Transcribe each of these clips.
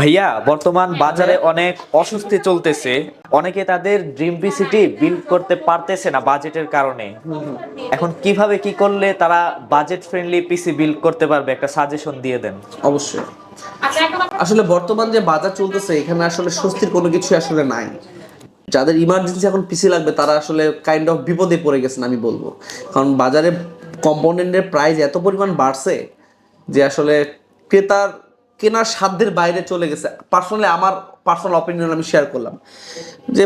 ভাইয়া বর্তমান বাজারে অনেক অস্বস্তি চলতেছে। অনেকে তাদের ড্রিম পিসিটি বিল্ড করতে পারতেছে না বাজেটের কারণে। এখন কীভাবে কি করলে তারা বাজেট ফ্রেন্ডলি পিসি বিল্ড করতে পারবে? একটা সাজেশন দিয়ে দেন। অবশ্যই। আসলে বর্তমান যে বাজার চলতেছে এখানে আসলে স্বস্তির কোনো কিছু আসলে নাই। যাদের ইমার্জেন্সি এখন পিসি লাগবে তারা আসলে কাইন্ড অফ বিপদে পড়ে গেছেন আমি বলব। কারণ বাজারে কম্পোনেন্টের প্রাইস এত পরিমাণ বাড়ছে যে আসলে ক্রেতার কেনার সাধ্যের বাইরে চলে গেছে। পার্সোনালি আমার পার্সোনাল অপিনিয়ন আমি শেয়ার করলাম। যে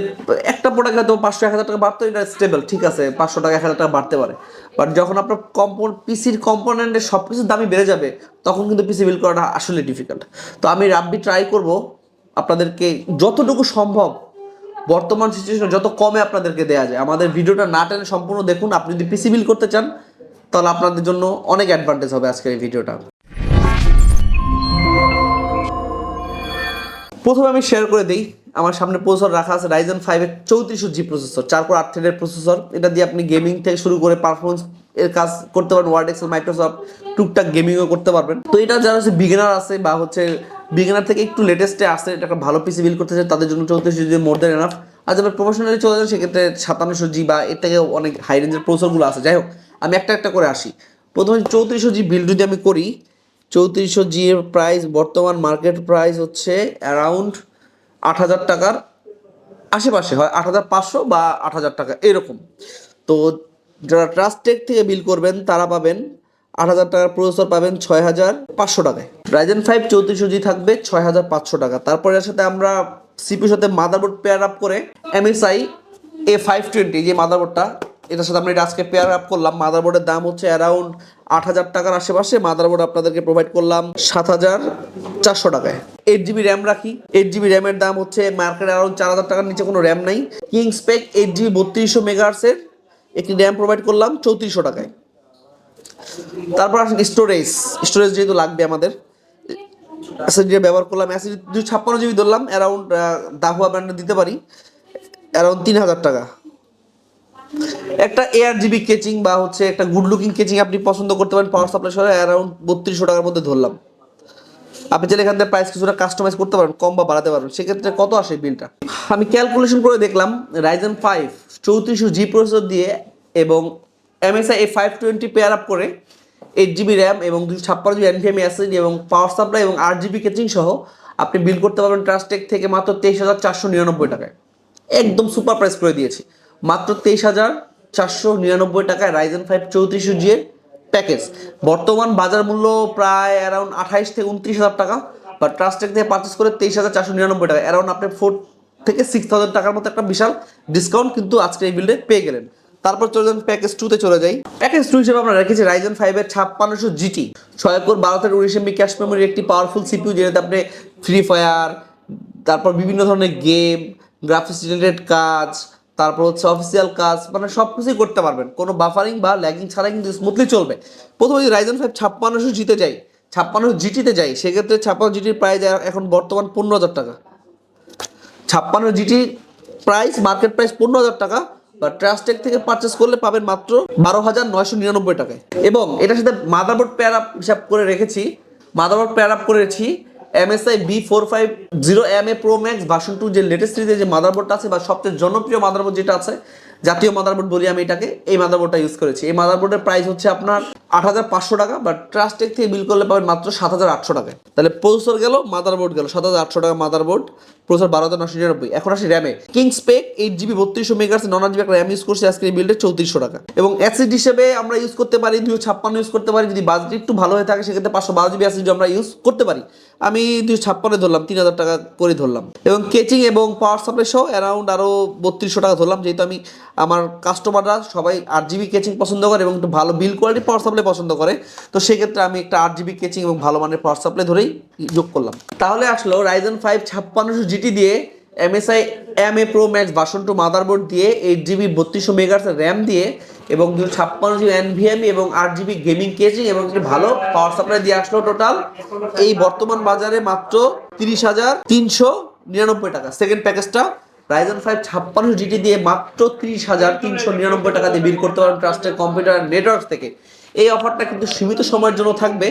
একটা প্রোডাক্ট হয়তো পাঁচশো, এক হাজার টাকা বাড়তো, এটা স্টেবল ঠিক আছে, পাঁচশো টাকা, এক হাজার টাকা বাড়তে পারে। বাট যখন আপনার কম্পো পিসির কম্পোনেন্টের সব কিছুর দামই বেড়ে যাবে, তখন কিন্তু পিসি বিল করাটা আসলে ডিফিকাল্ট তো আমি রাব্বি ট্রাই করব আপনাদেরকে যতটুকু সম্ভব বর্তমান সিচুয়েশন যত কমে আপনাদেরকে দেওয়া যায়। আমাদের ভিডিওটা না টেনে সম্পূর্ণ দেখুন। আপনি যদি পিসি বিল করতে চান, তাহলে আপনাদের জন্য অনেক অ্যাডভান্টেজ হবে আজকের এই ভিডিওটা প্রথমে আমি শেয়ার করে দিই। আমার সামনে প্রসেসর রাখা আছে রাইজেন ফাইভের চৌত্রিশশো জি প্রসেসর চার কোর আট থ্রেডের প্রসেসর এটা দিয়ে আপনি গেমিং থেকে শুরু করে পারফরমেন্স এর কাজ করতে পারবেন ওয়ার্ড এক্সেল মাইক্রোসফট টুকটাক গেমিংও করতে পারবেন। তো এটা যারা হচ্ছে বিগিনার আছে বা হচ্ছে বিগিনার থেকে একটু লেটেস্টে আসে এটা একটা ভালো পিসি বিল করতে চায় তাদের জন্য চৌত্রিশ জি মোর দেন এনাফ আর যারা প্রফেশনালি চলে যান, সেক্ষেত্রে সাতান্নশো জি বা এর থেকে অনেক হাই রেঞ্জের প্রসেসরগুলো আছে। যাই হোক, আমি একটা একটা করে আসি। প্রথমে চৌত্রিশশো জি বিল যদি আমি করি চৌত্রিশশো জি এর প্রাইস বর্তমান মার্কেট প্রাইস হচ্ছে অ্যারাউন্ড আট হাজার টাকার আশেপাশে হয় আট হাজার পাঁচশো বা আট হাজার টাকা, এরকম। তো যারা ট্রাস্টেক থেকে বিল করবেন, তারা পাবেন আট হাজার টাকার প্রসেসর পাবেন ছয় হাজার পাঁচশো টাকায়। রাইজেন ফাইভ চৌত্রিশশো জি থাকবে ছয় হাজার পাঁচশো টাকা। তারপরে সাথে আমরা সিপির সাথে মাদারবোর্ড পেয়ার আপ করে এমএসআই এ ফাইভ টোয়েন্টি যে মাদারবোর্ডটা এটার সাথে আমরা এটা আজকে পেয়ার আপ করলাম। মাদারবোর্ডের দাম হচ্ছে অ্যারাউন্ড আট হাজার টাকার আশেপাশে। মাদারবোর্ড আপনাদেরকে প্রোভাইড করলাম সাত হাজার চারশো টাকায়। এইট জিবি র্যাম রাখি। এইট জিবি র্যামের দাম হচ্ছে মার্কেটে অ্যারাউন্ড চার হাজার টাকার নিচে কোনো র্যাম নাই। কিং স্পেক এইট জিবি বত্রিশশো মেগাহার্সের একটি র্যাম প্রোভাইড করলাম চৌত্রিশশো টাকায়। তারপর আসেন স্টোরেজ স্টোরেজ যেহেতু লাগবে আমাদের। ব্যবহার করলাম। এসএসডি দুই ছাপ্পান্ন জিবি ধরলাম। অ্যারাউন্ড দাহুয়া ব্র্যান্ডে দিতে পারি। অ্যারাউন্ড তিন হাজার টাকা। একটা এয়ার জিবি কেচিং বা হচ্ছে একটা গুড লুকিং কেচিং আপনি পছন্দ করতে পারেন পাওয়ার সাপ্লাই সহ অ্যারাউন্ড বত্রিশশো টাকার মধ্যে ধরলাম। আপনি চাইলে এখান থেকে প্রাইস কিছুটা কাস্টমাইজ করতে পারেন, কম বা বাড়াতে পারবেন। সেক্ষেত্রে কত আসে বিলটা আমি ক্যালকুলেশন করে দেখলাম রাইজেন ফাইভ চৌত্রিশশো জি প্রসেসর দিয়ে এবং MSI A five twenty pair up করে এইট জিবি র্যাম এবং দুশো ছাপ্পান্ন জিবি এনভিএম এসএসডি এবং পাওয়ার সাপ্লাই এবং আট জিবি কেচিং সহ আপনি বিল করতে পারবেন ট্রাস্টেক থেকে মাত্র তেইশ হাজার চারশো নিরানব্বই টাকায়। একদম সুপার প্রাইস করে দিয়েছি। মাত্র তেইশ হাজার চারশো নিরানব্বই টাকায় রাইজেন ফাইভ চৌত্রিশশো জি এর প্যাকেজ বর্তমান বাজার মূল্য প্রায় অ্যারাউন্ড আঠাইশ থেকে উনত্রিশ হাজার টাকা বা ট্রাস্টেক থেকে পারচেস করে তেইশ হাজার চারশো নিরানব্বই টাকা। অ্যারাউন্ড আপনি ফোর থেকে সিক্স থাউজেন্ড টাকার মতো একটা বিশাল ডিসকাউন্ট কিন্তু আজকে এই বিল্ডে পেয়ে গেলেন। তারপর চলে যান প্যাকেজ টুতে চলে যাই। প্যাকেজ টু হিসেবে আমরা রেখেছি রাইজেন ফাইভের ছাপ্পান্নশো জিটি ছয় কোর বারো থেকে উনিশ এমবি ক্যাশ মেমোরির একটি পাওয়ারফুল সিপিউ যেটাতে আপনি ফ্রি ফায়ার তারপর বিভিন্ন ধরনের গেম গ্রাফিক্স রিলেটেড কাজ তারপর হচ্ছে অফিসিয়াল কাজ মানে সব কিছুই করতে পারবেন। কোনো বাফারিং বা ল্যাগিং ছাড়া কিন্তু স্মুথলি চলবে। প্রথমে যদি রাইজেন ফাইভ ছাপ্পান্নশো জিতে যাই, ছাপ্পান্নশো জিটিতে যাই, সেক্ষেত্রে ছাপ্পান্ন জিটির প্রাইস এখন বর্তমান পনেরো হাজার টাকা। ছাপ্পান্ন জিটি প্রাইস মার্কেট প্রাইস পনেরো হাজার টাকা বা ট্রাস্টেক থেকে পারচেস করলে পাবেন মাত্র বারো হাজার নয়শো নিরানব্বই টাকায়। এবং এটার সাথে মাদারবোর্ড পেয়ার আপ হিসাব করে রেখেছি মাদারবোর্ড পেয়ার আপ করেছি MSI B four five zero M A pro max version two যে লেটেস্ট সিরিজের যে মাদারবোর্ডটা আছে বা সবচেয়ে জনপ্রিয় মাদারবোর্ড যেটা আছে জাতীয় মাদারবোর্ড বলি আমি এটাকে, এই মাদারবোর্ডটা ইউজ করেছি। এই মাদারবোর্ডের প্রাইস হচ্ছে আপনার আট হাজার পাঁচশো টাকা বা ট্রাস্টেক থেকে বিল করলে পাবেন মাত্র সাত হাজার আটশো টাকায়। তাহলে প্রসেসর গেল মাদারবোর্ড গেল, সাত হাজার আটশো টাকা মাদারবোর্ড প্রসেসর বারো হাজার নশো নিরানব্বই। এখন আসি র্যামে কিংস স্পেক এইট জিবি বত্রিশশো মেগার্স নন জিবি একটা র্যাম ইউজ করছি আজকে এই বিল্ডে চৌত্রিশশো টাকা। এবং এসএসডি হিসেবে আমরা ইউজ করতে পারি দুশো ছাপ্পান্ন ইউজ করতে পারি, যদি বাজেট একটু ভালো হয়ে থাকে, সেক্ষেত্রে পাঁচশো বারো জিবি এসএসডি আমরা ইউজ করতে পারি। আমি দুশো ছাপ্পান্ন ধরলাম, তিন হাজার টাকা করে ধরলাম। এবং কেচিং এবং পাওয়ার সাপ্লাই সহ অ্যারাউন্ড আরও বত্রিশশো টাকা ধরলাম, যেহেতু আমি আমার কাস্টমাররা সবাই আট জিবি কেচিং পছন্দ করে এবং একটু ভালো বিল কোয়ালিটি পাওয়ার সাপ্লাই পছন্দ করে। তো সেক্ষেত্রে আমি একটা আট জিবি কেচিং এবং ভালো মানের পাওয়ার সাপ্লাই ধরেই যোগ করলাম। তাহলে আসলো রাইজেন ফাইভ ছাপ্পান্নশো জিটি দিয়ে MSI M A pro max version two motherboard দিয়ে এইট জিবি বত্রিশশো মেগার্স র্যাম দিয়ে এবং দুশো ছাপ্পান্ন জিবি এনভিএমই এবং আট জিবি গেমিং কেচিং এবং একটি ভালো পাওয়ার সাপ্লাই দিয়ে আসলো টোটাল এই বর্তমান বাজারে মাত্র তিরিশ হাজার তিনশো নিরানব্বই টাকা। সেকেন্ড প্যাকেজটা রাইজন ফাইভ ছাপ্পান্ন জিটি দিয়ে মাত্র তিরিশ হাজার তিনশো নিরানব্বই টাকা দিয়ে বিল করতে পারেন ট্রাস্টের কম্পিউটার নেটওয়ার্ক থেকে। এই অফারটা কিন্তু সীমিত সময়ের জন্য থাকবে,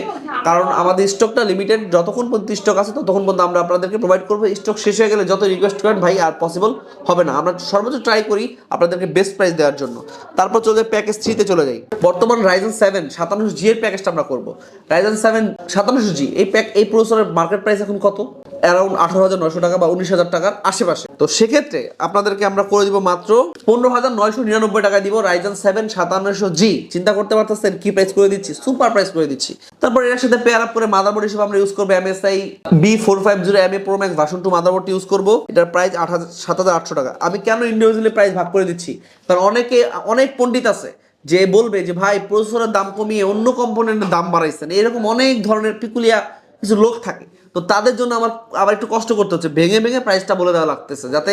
কারণ আমাদের স্টকটা লিমিটেড যতক্ষণ পর্যন্ত স্টক আছে ততক্ষণ পর্যন্ত আমরা আপনাদেরকে প্রোভাইড করব। স্টক শেষ হয়ে গেলে যত রিকোয়েস্ট করেন ভাই, আর পসিবল হবে না। আমরা সর্বোচ্চ ট্রাই করি আপনাদেরকে বেস্ট প্রাইস দেওয়ার জন্য। তারপর চলে যাই প্যাকেজ থ্রিতে চলে যাই। বর্তমান রাইজেন সেভেন সাতান্নশো জি এর প্যাকেজটা আমরা করব। রাইজেন সেভেন সাতান্নশো জি এই প্যাক এই প্রসেসরের মার্কেট প্রাইস এখন কত? অ্যারাউন্ড আঠারো হাজার নয়শো টাকা বা উনিশ হাজার টাকার আশেপাশে। তো সেক্ষেত্রে আপনাদেরকে আমরা করে দিব মাত্র পনেরো হাজার নয়শো নিরানব্বই টাকা দিব রাইজেন সেভেন সাতান্নশো জি চিন্তা করতে পারতেছেন, কি প্রাইস করে দিচ্ছি? সুপার প্রাইস করে দিচ্ছি। তারপর এর সাথে পেয়ার আপ করে মাদারবোর্ড হিসেবে আমরা ইউজ করব MSI B four five zero M A pro max version two motherboard use করব। এটার প্রাইস আট হাজার সাত হাজার আটশো টাকা। আমি কেন ইন্ডিভিজুয়ালি প্রাইস ভাগ করে দিচ্ছি? কারণ অনেকে, অনেক পণ্ডিত আছে যে বলবে যে, ভাই প্রসেসরের দাম কমিয়ে অন্য কম্পোনেন্টের দাম বাড়াইছেন। এরকম অনেক ধরনের পিকুলিয়া কিছু লোক থাকে। তো তাদের জন্য আমার আবার একটু কষ্ট করতে হচ্ছে। ভেঙে ভেঙে প্রাইসটা বলে দেওয়া লাগতেছে যাতে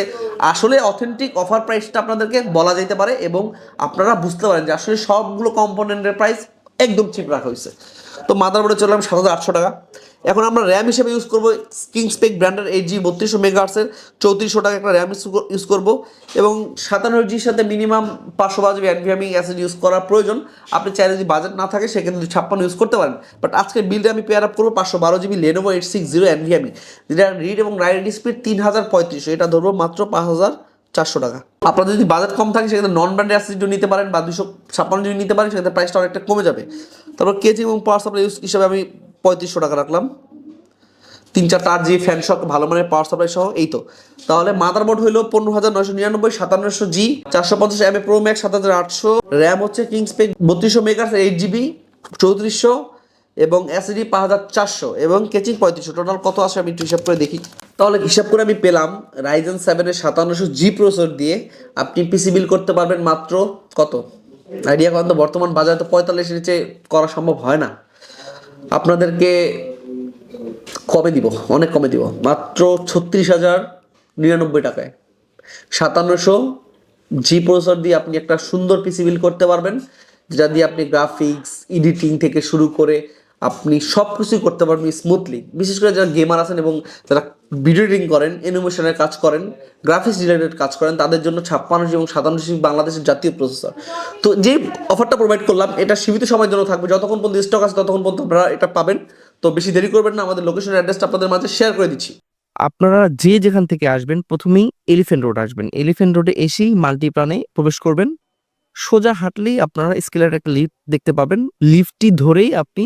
আসলে অথেন্টিক অফার প্রাইসটা আপনাদেরকে বলা যেতে পারে এবং আপনারা বুঝতে পারেন যে আসলে সবগুলো কম্পোনেন্টের প্রাইস একদম চিপ রাখা হয়েছে। তো মাদারবোর্ডে চললাম সাত হাজার আটশো টাকা। এখন আমরা র্যাম হিসেবে ইউজ করব কিংস্পেক ব্র্যান্ডের এইট জি বত্রিশশো মেগাহার্সের চৌত্রিশশো টাকা একটা র্যাম ইউজ করব এবং সাতান্ন জির সাথে মিনিমাম পাঁচশো বাজবে এনভিএমি অ্যাসিড ইউজ করার প্রয়োজন। আপনি চাইলে যদি বাজেট না থাকে, সেক্ষেত্রে ছাপ্পান্ন ইউজ করতে পারেন। বাট আজকের বিলটা আমি পেয়ার আপ করব পাঁচশো বারো GB Lenovo eight six zero NVMe যেটা রিড এবং রাইড স্পিড তিন হাজার পঁয়ত্রিশশো। এটা ধরবো মাত্র পাঁচ হাজার চারশো টাকা। আপনাদের যদি বাজেট কম থাকে, সেক্ষেত্রে নন ব্র্যান্ডের অ্যাসিডও নিতে পারেন বা দুশো ছাপ্পান্ন জিবি নিতে পারেন, সেক্ষেত্রে প্রাইসটা অনেকটা কমে যাবে। তারপর কেজি এবং পাওয়ার সাপ্লাই ইউজ হিসাবে আমি পঁয়ত্রিশশো টাকা রাখলাম। তিন চারটা আট জি ফ্যান শক ভালো মানের পাওয়ার সাপ্লাই সহ, এই তো। তাহলে মাদারবোর্ড হলো পনেরো হাজার নয়শো নিরানব্বই, সাতান্নশো জি চারশো পঞ্চাশ এম এ প্রো ম্যাক্স সাত হাজার আটশো। র্যাম হচ্ছে কিংস পেক বত্রিশশো মেগাস এইট জিবি চৌত্রিশশো। এবং এসিডি পাঁচ হাজার চারশো এবং কেচিং পঁয়ত্রিশশো। টোটাল কত আসে আমি একটু হিসাব করে দেখি। তাহলে হিসাব করে আমি পেলাম রাইজেন সেভেনের সাতান্নশো জি প্রসেসর দিয়ে আপনি পিসি বিল করতে পারবেন মাত্র কত? আইডিয়া করেন তো, বর্তমান বাজারে তো পঁয়তাল্লিশ নিচে করা সম্ভব হয় না। আপনাদেরকে কমে দিব, অনেক কমে দিব। মাত্র ছত্রিশ হাজার নিরানব্বই টাকায়। সাতান্নশো জি প্রসেসর দিয়ে আপনি একটা সুন্দর পিসি বিল করতে পারবেন, যেটা দিয়ে আপনি গ্রাফিক্স এডিটিং থেকে শুরু করে আপনি সব কিছুই করতে পারবেন স্মুথলি বিশেষ করে যারা গেমার আছেন এবং যারা ভিডিও এডিটিং করেন অ্যানিমেশনের কাজ করেন গ্রাফিক্স রিলেটেড কাজ করেন, তাদের জন্য ছাপ্পান্ন এবং সাতান্ন বাংলাদেশের জাতীয় প্রসেসর তো যে অফারটা প্রোভাইড করলাম, এটা সীমিত সময়ের জন্য থাকবে। যতক্ষণ পর্যন্ত স্টক আছে, ততক্ষণ পর্যন্ত আপনারা এটা পাবেন। তো বেশি দেরি করবেন না, আমাদের লোকেশন অ্যাড্রেসটা আপনাদের মাঝে শেয়ার করে দিচ্ছি। আপনারা যে যেখান থেকে আসবেন, প্রথমেই এলিফেন্ট রোড আসবেন। এলিফেন্ট রোডে এসেই মাল্টিপ্লানে প্রবেশ করবেন। সোজা হাঁটলেই আপনারা স্কেলের একটা লিফট দেখতে পাবেন। লিফটটি ধরেই আপনি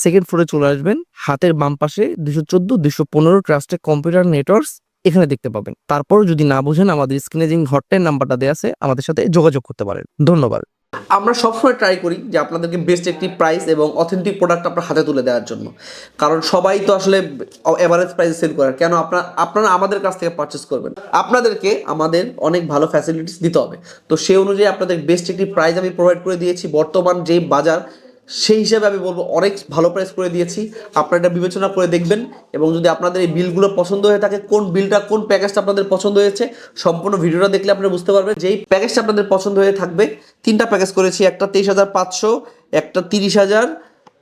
সেকেন্ড ফ্লোরে চলে আসবেন। হাতের বাম পাশে দুশো চোদ্দ, দুশো পনেরো ট্রাস্টের কম্পিউটার নেটওয়ার্কস এখানে দেখতে পাবেন। তারপর যদি না বুঝেন, আমাদের স্ক্রিনে যে হটলাইন নাম্বারটা দেওয়া আছে, আমাদের সাথে যোগাযোগ করতে পারেন। ধন্যবাদ। আমরা সবসময় ট্রাই করি যে আপনাদেরকে বেস্ট একটি প্রাইস এবং অথেন্টিক প্রোডাক্ট আপনার হাতে তুলে দেওয়ার জন্য। কারণ সবাই তো আসলে অ্যাভারেজ প্রাইসে সেল করে। কেন? আপনার, আপনারা আমাদের কাছ থেকে পারচেস করবেন। আপনাদেরকে আমাদের অনেক ভালো ফ্যাসিলিটিস দিতে হবে। তো সেই অনুযায়ী আপনাদের বেস্ট একটি প্রাইস আমি প্রোভাইড করে দিয়েছি। বর্তমান যে বাজার সেই হিসাবে আমি বলব অনেক ভালো প্রাইস করে দিয়েছি। আপনারা এটা বিবেচনা করে দেখবেন এবং যদি আপনাদের এই বিলগুলো পছন্দ হয়ে থাকে, কোন বিলটা, কোন প্যাকেজটা আপনাদের পছন্দ হয়েছে, সম্পূর্ণ ভিডিওটা দেখলে আপনারা বুঝতে পারবেন যেই প্যাকেজটা আপনাদের পছন্দ হয়ে থাকবে। তিনটা প্যাকেজ করেছি, একটা তেইশ হাজার পাঁচশো, একটা তিরিশ হাজার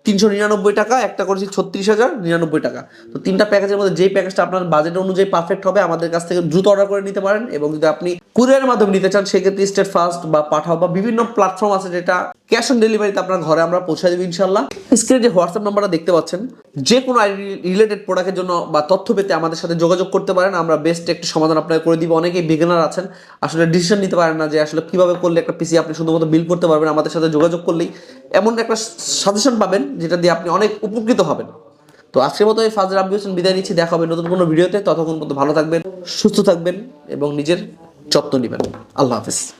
তিনশো নিরানব্বই টাকা, একটা করেছি ছত্রিশ হাজার, নিরানব্বই টাকা। তো তিনটা প্যাকেজের মধ্যে যেই প্যাকেজটা আপনার বাজেট অনুযায়ী পারফেক্ট হবে, আমাদের কাছ থেকে দ্রুত অর্ডার করে নিতে পারেন এবং যদি আপনি কুরিয়ারের মাধ্যমে নিতে চান, সেক্ষেত্রে স্টেট ফার্স্ট বা পাঠাও বা বিভিন্ন প্ল্যাটফর্ম আছে যেটা ক্যাশ অন ডেলিভারিতে আপনার ঘরে আমরা পৌঁছে দেবো ইনশাল্লাহ স্ক্রিনে যে হোয়াটসঅ্যাপ নাম্বারটা দেখতে পাচ্ছেন, যে কোনো আইডি রিলেটেড প্রোডাক্টের জন্য বা তথ্য পেতে আমাদের সাথে যোগাযোগ করতে পারেন, আমরা বেস্ট একটি সমাধান আপনাকে করে দিব। অনেকেই বিগিনার আছেন, আসলে ডিসিশন নিতে পারেন না যে আসলে কীভাবে করলে একটা পিসি আপনি শুধুমাত্র বিল করতে পারবেন, আমাদের সাথে যোগাযোগ করলেই। এমন একটা সাজেশন পাবেন যেটা দিয়ে আপনি অনেক উপকৃত হবেন। তো আজকের মতো এই ফাজর আব্বি হোসেন বিদায় নিচ্ছি। দেখা হবে নতুন কোনো ভিডিওতে। ততক্ষণ পর্যন্ত ভালো থাকবেন, সুস্থ থাকবেন এবং নিজের যত্ন নেবেন। আল্লাহ হাফিজ।